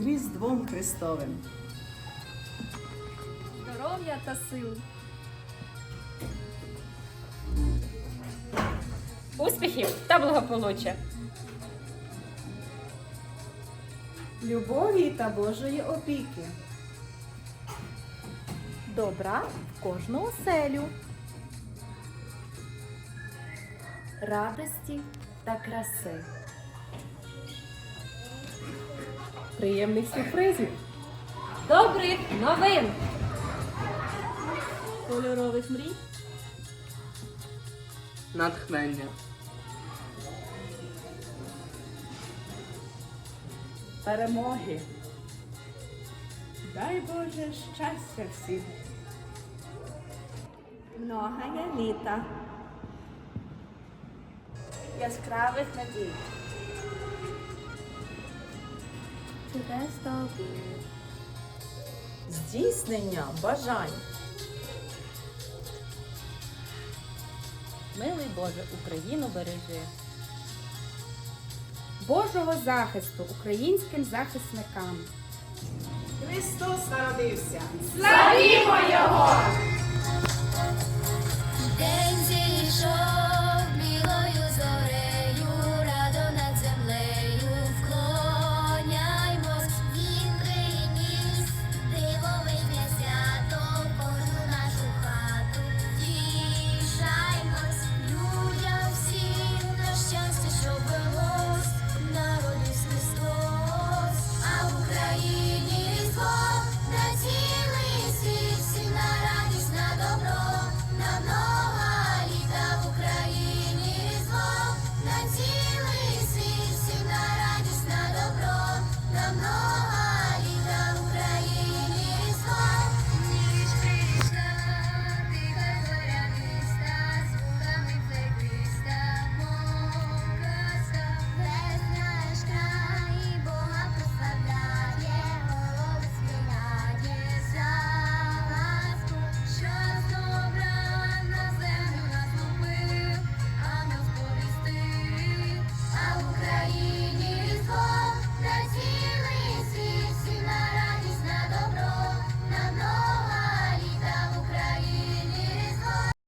з Різдвом Христовим. здоров'я та сил. Успіхів та благополуччя. Любові та Божої опіки. Добра в кожну оселю. Радості та краси. Приємних сюрпризів. Добрих новин! Кольорових мрій. натхнення, Перемоги. Дай Боже щастя всім. Многое літа. Яскравих надій. Чудес Здійснення бажань. Милий Боже, Україну бережи. Божого захисту українським захисникам. Христос народився. Славімо Його!